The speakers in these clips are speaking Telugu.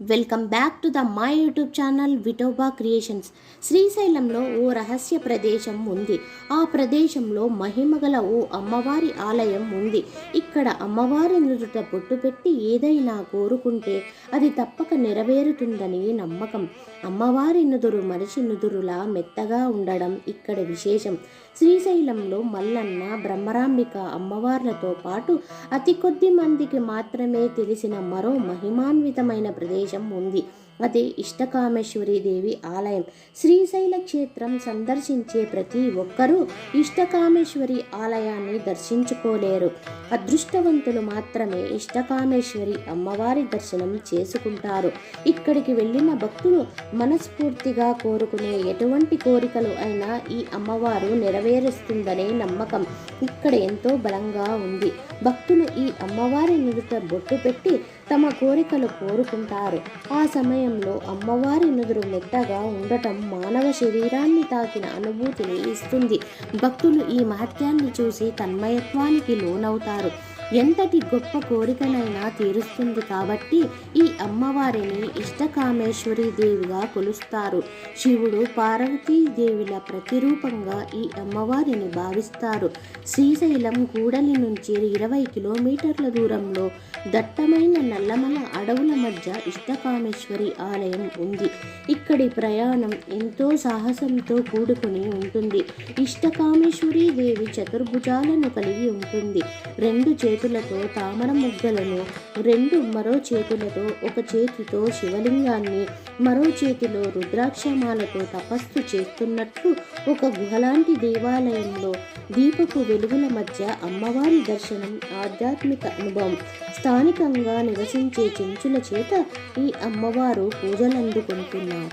Welcome back to the my YouTube channel Vitoba creations శ్రీశైలంలో ఓ రహస్య ప్రదేశం ఉంది. ఆ ప్రదేశంలో మహిమగల ఓ అమ్మవారి ఆలయం ఉంది. ఇక్కడ అమ్మవారి నుదుట బొట్టు పెట్టి ఏదైనా కోరుకుంటే అది తప్పక నెరవేరుతుందని నమ్మకం. అమ్మవారి నుదురు మనిషి నుదురులా మెత్తగా ఉండడం ఇక్కడ విశేషం. శ్రీశైలంలో మల్లన్న బ్రహ్మరాంబిక అమ్మవార్లతో పాటు అతి కొద్ది మందికి మాత్రమే తెలిసిన మరో మహిమాన్వితమైన ప్రదేశం ఉంది. అదే ఇష్టకామేశ్వరి దేవి ఆలయం. శ్రీశైల క్షేత్రం సందర్శించే ప్రతి ఒక్కరూ ఇష్టకామేశ్వరి ఆలయాన్ని దర్శించుకోలేరు. అదృష్టవంతులు మాత్రమే ఇష్టకామేశ్వరి అమ్మవారి దర్శనం చేసుకుంటారు. ఇక్కడికి వెళ్ళిన భక్తులు మనస్ఫూర్తిగా కోరుకునే ఎటువంటి కోరికలు అయినా ఈ అమ్మవారు నెరవేరుస్తుందనే నమ్మకం ఇక్కడ ఎంతో బలంగా ఉంది. భక్తులు ఈ అమ్మవారి నుదుట బొట్టు పెట్టి తమ కోరికలు కోరుకుంటారు. ఆ సమయంలో అమ్మవారి నుదురు మెత్తగా ఉండటం మానవ శరీరాన్ని తాకిన అనుభూతిని ఇస్తుంది. భక్తులు ఈ మహత్యాన్ని చూసి తన్మయత్వానికి లోనవుతారు. claro. ఎంతటి గొప్ప కోరికనైనా తీరుస్తుంది కాబట్టి ఈ అమ్మవారిని ఇష్టకామేశ్వరి దేవిగా కొలుస్తారు. శివుడు పార్వతీ దేవుల ప్రతిరూపంగా ఈ అమ్మవారిని భావిస్తారు. శ్రీశైలం కూడలి నుంచి ఇరవై కిలోమీటర్ల దూరంలో దట్టమైన నల్లమల అడవుల మధ్య ఇష్టకామేశ్వరి ఆలయం ఉంది. ఇక్కడి ప్రయాణం ఎంతో సాహసంతో కూడుకుని ఉంటుంది. ఇష్టకామేశ్వరి దేవి చతుర్భుజాలను కలిగి ఉంటుంది. రెండు చే చేతులతో తామర ముగ్గలను రెండు మరో చేతులతో ఒక చేతితో శివలింగాన్ని మరో చేతిలో రుద్రాక్షమాలతో తపస్సు చేస్తున్నట్లు ఒక గుహలాంటి దేవాలయంలో దీపపు వెలుగుల మధ్య అమ్మవారి దర్శనం ఆధ్యాత్మిక అనుభవం. స్థానికంగా నివసించే చెంచుల చేత ఈ అమ్మవారు పూజలు అందుకుంటున్నారు.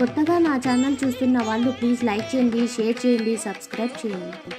కొత్తగా నా ఛానల్ చూస్తున్న వాళ్ళు ప్లీజ్ లైక్ చేయండి షేర్ చేయండి సబ్స్క్రైబ్ చేయండి.